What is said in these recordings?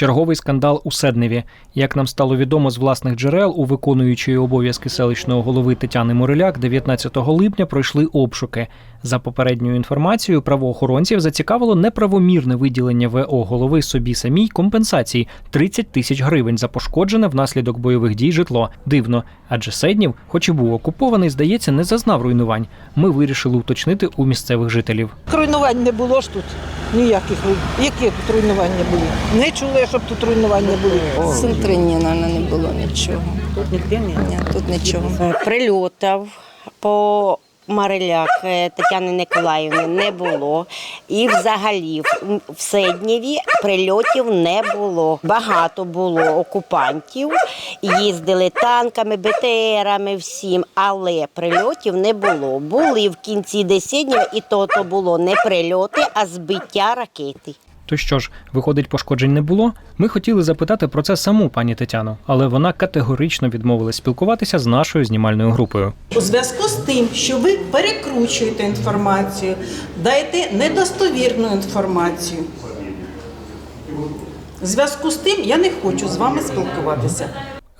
Черговий скандал у Седневі. Як нам стало відомо з власних джерел, у виконуючої обов'язки селищного голови Тетяни Мореляк 19 липня пройшли обшуки. За попередньою інформацією, правоохоронців зацікавило неправомірне виділення ВО голови собі самій компенсації 30 тисяч гривень за пошкоджене внаслідок бойових дій житло. Дивно, адже Седнів, хоч і був окупований, здається, не зазнав руйнувань. Ми вирішили уточнити у місцевих жителів. Руйнувань не було ж тут. Ніяких Які тут руйнування були? Не чули, щоб тут руйнування були. Центри ні, наверное, не було нічого. Тут ніде ні. Ні, тут нічого. Прильотав Прильотів по Мариляк е, Тетяни Николаївни не було. І взагалі в- Седнєві прильотів не було. Багато було окупантів, їздили танками, БТРами, всім, але прильотів не було. Були в кінці Десіднєва, і то було не прильоти, а збиття ракети. То що ж, виходить, пошкоджень не було? Ми хотіли запитати про це саму пані Тетяну, але вона категорично відмовилась спілкуватися з нашою знімальною групою. У зв'язку з тим, що ви перекручуєте інформацію, даєте недостовірну інформацію. У зв'язку з тим я не хочу з вами спілкуватися.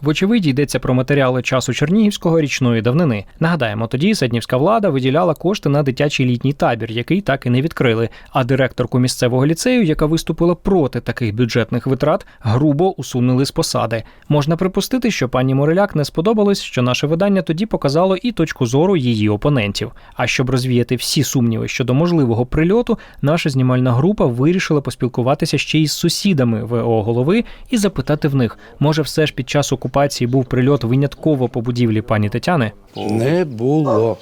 Вочевидь, йдеться про матеріали часу Чернігівського річної давнини. Нагадаємо, тоді Седнівська влада виділяла кошти на дитячий літній табір, який так і не відкрили. А директорку місцевого ліцею, яка виступила проти таких бюджетних витрат, грубо усунули з посади. Можна припустити, що пані Мореляк не сподобалось, що наше видання тоді показало і точку зору її опонентів. А щоб розвіяти всі сумніви щодо можливого прильоту, наша знімальна група вирішила поспілкуватися ще із сусідами ВО голови і запитати в них, може, все ж під час окупації був прильот винятково по будівлі пані Тетяни. Не було.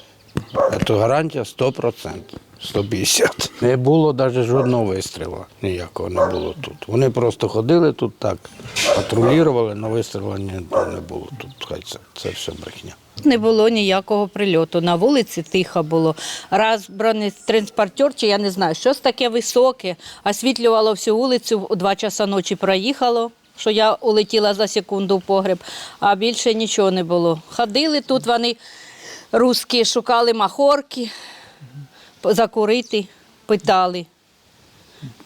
Це гарантія 100%. 150. Не було навіть жодного вистрілу. Ніякого не було тут. Вони просто ходили тут так, патрулювали, але вистрілу не, не було тут. Хай це, це все брехня. Не було ніякого прильоту. На вулиці тихо було. Раз бронетранспортер, чи я не знаю, щось таке високе, освітлювало всю вулицю, у два часа ночі проїхало, що я улетіла за секунду в погреб, а більше нічого не було. Ходили тут вони, русські, шукали махорки, закурити, питали.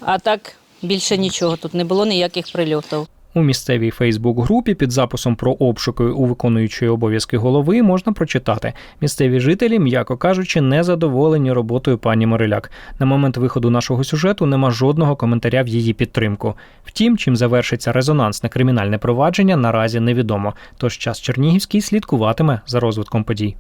А так більше нічого, тут не було ніяких прильотів. У місцевій Фейсбук-групі під записом про обшуки у виконуючої обов'язки голови можна прочитати. Місцеві жителі, м'яко кажучи, не задоволені роботою пані Мореляк. На момент виходу нашого сюжету нема жодного коментаря в її підтримку. Втім, чим завершиться резонансне кримінальне провадження, наразі невідомо. Тож час Чернігівський слідкуватиме за розвитком подій.